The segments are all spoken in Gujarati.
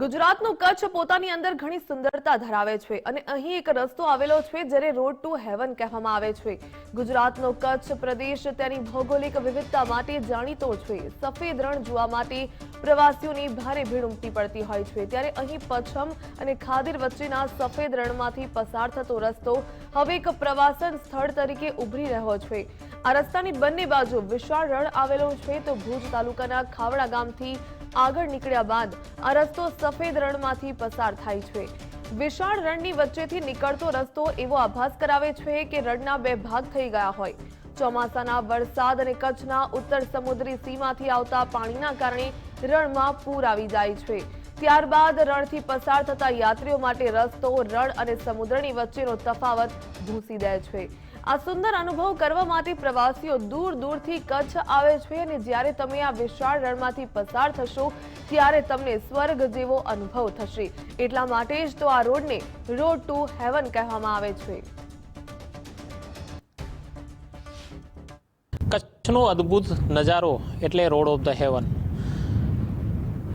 ગુજરાતનું કચ્છ પોતાની અંદર ઘણી સુંદરતા ધરાવે છે અને અહીં એક રસ્તો આવેલો છે જેને રોડ ટુ હેવન કહેવામાં આવે છે. ગુજરાતનો કચ્છ પ્રદેશ તેની ભૌગોલિક વિવિધતા માટે જાણીતો છે. સફેદ રણ જોવા માટે પ્રવાસીઓની ભારે ભીડ ઉમટી પડતી હોય છે. ત્યારે અહીં પચ્છમ અને ખાદીર વચ્ચેના સફેદ રણમાંથી પસાર થતો રસ્તો હવે એક પ્રવાસન સ્થળ તરીકે ઉભરી રહ્યો છે. આ રસ્તાની બંને બાજુ વિશાળ રણ આવેલો છે તો ભુજ તાલુકાના ખાવડા ગામથી આગળ નીકળ્યા બાદ આ રસ્તો સફેદ રણમાંથી પસાર થાય છે. વિશાળ રણની વચ્ચેથી નીકળતો રસ્તો એવો આભાસ કરાવે છે કે રણના બે ભાગ થઈ ગયા હોય. ચોમાસાના વરસાદ અને કચ્છના ઉત્તર સમુદ્રી સીમાથી આવતા પાણીના કારણે રણમાં પૂર આવી જાય છે. ત્યારબાદ રણથી પસાર થતા યાત્રીઓ માટે રસ્તો, રણ અને સમુદ્રની વચ્ચેનો તફાવત ભૂંસી દે છે. આ સુંદર અનુભવ કરવા માટે પ્રવાસીઓ દૂર દૂરથી કચ્છ આવે છે અને જ્યારે તમે આ વિશાળ રણમાંથી પસાર થશો, ત્યારે તમને સ્વર્ગ જેવો અનુભવ થશે. એટલા માટે જ તો આ રોડને રોડ ટુ હેવન કહેવામાં આવે છે. કચ્છનો અદ્ભુત નજારો એટલે રોડ ઓફ ધ હેવન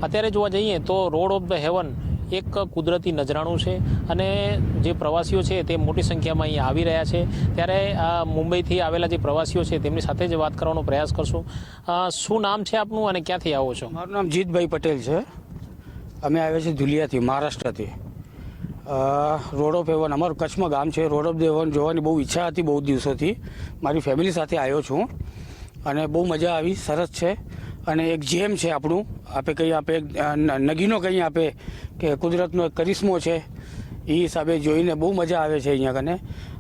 અત્યારે જોવા જઈએ તો રોડ ઓફ ધ હેવન એક કુદરતી નજરાણું છે અને જે પ્રવાસીઓ છે તે મોટી સંખ્યામાં અહીંયા આવી રહ્યા છે. ત્યારે આ મુંબઈથી આવેલા જે પ્રવાસીઓ છે તેમની સાથે જ વાત કરવાનો પ્રયાસ કરશું. શું નામ છે આપનું અને ક્યાંથી આવો છો? મારું નામ જીતભાઈ પટેલ છે. અમે આવ્યા છીએ ધુલિયાથી, મહારાષ્ટ્રથી. રોડ ઓફ હેવન, અમારું કચ્છમાં ગામ છે. રોડ ઓફ દેવન જોવાની બહુ ઈચ્છા હતી બહુ દિવસોથી. મારી ફેમિલી સાથે આવ્યો છું અને બહુ મજા આવી, સરસ છે. અને એક જેમ છે આપણું. આપે કંઈ આપે નગીનો કંઈ આપે કે કુદરતનો એક કરિશ્મો છે, એ હિસાબે જોઈને બહુ મજા આવે છે અહીંયા કને.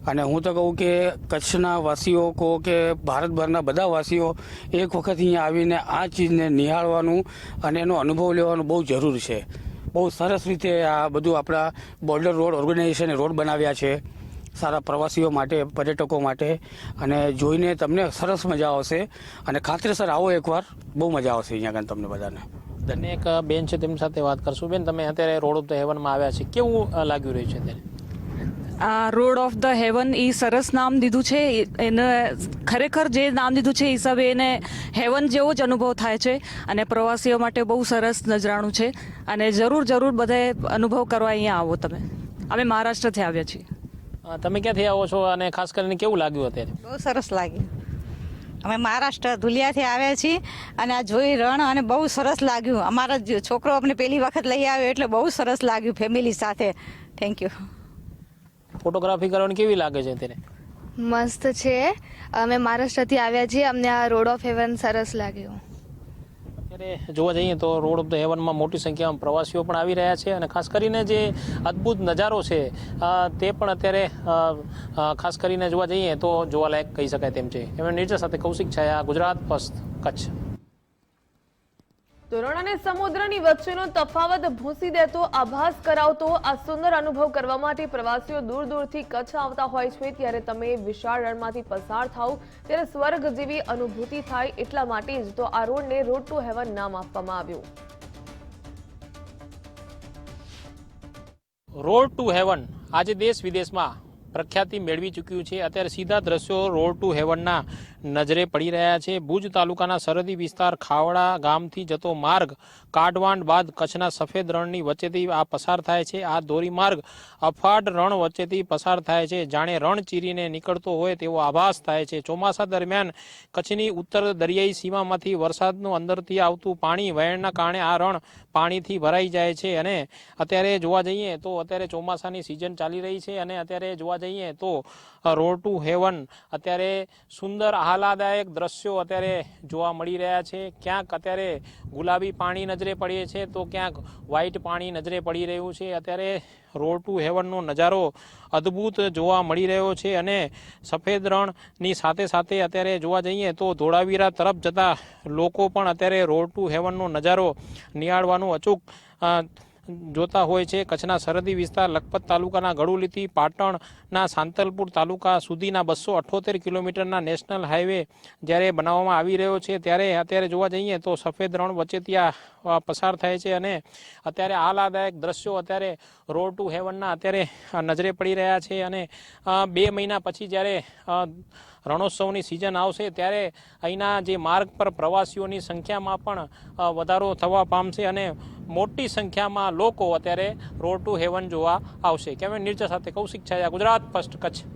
અને હું તો કહું કે કચ્છના વાસીઓ કહો કે ભારતભરના બધા વાસીઓ એક વખત અહીંયા આવીને આ ચીજને નિહાળવાનું અને એનો અનુભવ લેવાનો બહુ જરૂર છે. બહુ સરસ રીતે આ બધું આપણા બોર્ડર રોડ ઓર્ગેનાઇઝેશને રોડ બનાવ્યા છે. સારા પ્રવાસીઓ માટે પર્યટકો માટે. અને જોઈને તમને સરસ મજા આવશે. અને ખાતરીસર આવો એકવાર. બહુ મજા આવશે અહીંયા આગળ તમને બધાને. અને એક બેન છે તેમની સાથે વાત કરશું. બેન તમે અત્યારે રોડ ઓફ ધ હેવનમાં આવ્યા છે. કેવું લાગ્યું લાગી રહ્યું છે અત્યારે? આ રોડ ઓફ ધ હેવન એ સરસ નામ દીધું છે. એને ખરેખર જે નામ દીધું છે એ હિસાબે એને હેવન જેવો જ અનુભવ થાય છે. અને પ્રવાસીઓ માટે બહુ સરસ નજરાણું છે. અને જરૂર જરૂર બધે અનુભવ કરવા અહીંયા આવો તમે. અમે મહારાષ્ટ્રથી આવ્યા છીએ. તમે ક્યાંથી આવો છો અને ખાસ કરીને કેવું લાગ્યું અત્યારે? બહુ સરસ લાગ્યું. અમે મહારાષ્ટ્ર ધુલિયાથી આવ્યા છીએ અને આ જોઈ રણ અને બહુ સરસ લાગ્યું. અમારા જ છોકરો અમને પહેલી વખત લઈ આવ્યો એટલે બહુ સરસ લાગ્યું ફેમિલી સાથે. થેન્ક યુ ફોટોગ્રાફી કરવાની કેવી લાગે છે અત્યારે? મસ્ત છે. અમે મહારાષ્ટ્રથી આવ્યા છીએ. અમને આ રોડ ઓફ હેવન સરસ લાગ્યું. અત્યારે જોવા જઈએ તો રોડ ઓફ ધ હેવનમાં મોટી સંખ્યામાં પ્રવાસીઓ પણ આવી રહ્યા છે અને ખાસ કરીને જે અદ્ભુત નજારો છે તે પણ અત્યારે ખાસ કરીને જોવા જઈએ તો જોવાલાયક કહી શકાય તેમ છે. એમ નિર્જા સાથે કૌશિક છાયા, ગુજરાત, પસ્ત, કચ્છ. તો રણ અને સમુદ્રની વચ્ચેનો તફાવત ભૂંસી દેતો, આભાસ કરાવતો, આ સુંદર અનુભવ કરવા માટે પ્રવાસીઓ દૂર દૂરથી કચ્છ આવતા હોય છે. ત્યારે તમે વિશાળ રણમાંથી પસાર થાવ ત્યારે સ્વર્ગ જેવી અનુભૂતિ થાય એટલા માટે જ તો આ રોડને રોડ ટુ હેવન નામ આપવામાં આવ્યું. રોડ ટુ હેવન આજે દેશ વિદેશમાં પ્રખ્યાતિ મેળવી ચૂક્યું છે. અત્યારે સીધા દ્રશ્યો રોડ ટુ હેવનના નજરે પડી રહ્યા છે. ભુજ તાલુકાના સરહદી વિસ્તાર ખાવડા ગામથી જતો માર્ગ કાઢવાંડ બાદ કચ્છના સફેદ રણની વચ્ચેથી આ પસાર થાય છે. આ ધોરીમાર્ગ અફાટ રણ વચ્ચેથી પસાર થાય છે. જાણે રણ ચીરીને નીકળતો હોય તેવો આભાસ થાય છે. ચોમાસા દરમિયાન કચ્છની ઉત્તર દરિયાઈ સીમામાંથી વરસાદનું અંદરથી આવતું પાણી વહેણના કારણે આ રણ પાણીથી ભરાઈ જાય છે. અને અત્યારે જોવા જઈએ તો અત્યારે ચોમાસાની સિઝન ચાલી રહી છે. અને અત્યારે જોવા જઈએ તો રોડ ટુ હેવન અત્યારે સુંદર આહલાદાયક દ્રશ્યો અત્યારે જોવા મળી રહ્યા છે. ક્યાંક અત્યારે ગુલાબી પાણી નજરે પડીએ છે તો ક્યાંક વ્હાઇટ પાણી નજરે પડી રહ્યું છે. અત્યારે રોડ ટુ હેવનનો નજારો અદ્ભુત જોવા મળી રહ્યો છે અને સફેદ રણની સાથે સાથે અત્યારે જોવા જઈએ તો ધોળાવીરા તરફ જતા લોકો પણ અત્યારે રોડ ટુ હેવનનો નજારો નિહાળવાનું અચૂક જોતા હોય છે. કચ્છના સરહદી વિસ્તાર લખપત તાલુકાના ગળુલીથી પાટણના સાંતલપુર તાલુકા સુધીના બસો અઠ્ઠોતેર કિલોમીટરના નેશનલ હાઈવે જ્યારે બનાવવામાં આવી રહ્યો છે, ત્યારે અત્યારે જોવા જઈએ તો સફેદ રણ વચ્ચેથી આ પસાર થાય છે અને અત્યારે આહલાદાયક દ્રશ્યો અત્યારે રોડ ટુ હેવનના અત્યારે નજરે પડી રહ્યા છે અને બે મહિના પછી જ્યારે રણોત્સવની સિઝન આવશે ત્યારે અહીંના જે માર્ગ પર પ્રવાસીઓની સંખ્યામાં પણ વધારો થવા પામશે અને મોટી સંખ્યામાં લોકો અત્યારે રોડ ટુ હેવન જોવા આવશે. કેમેરા નિર્જા સાથે કૌશિક છાયા, ગુજરાત, ફર્સ્ટ કચ્છ.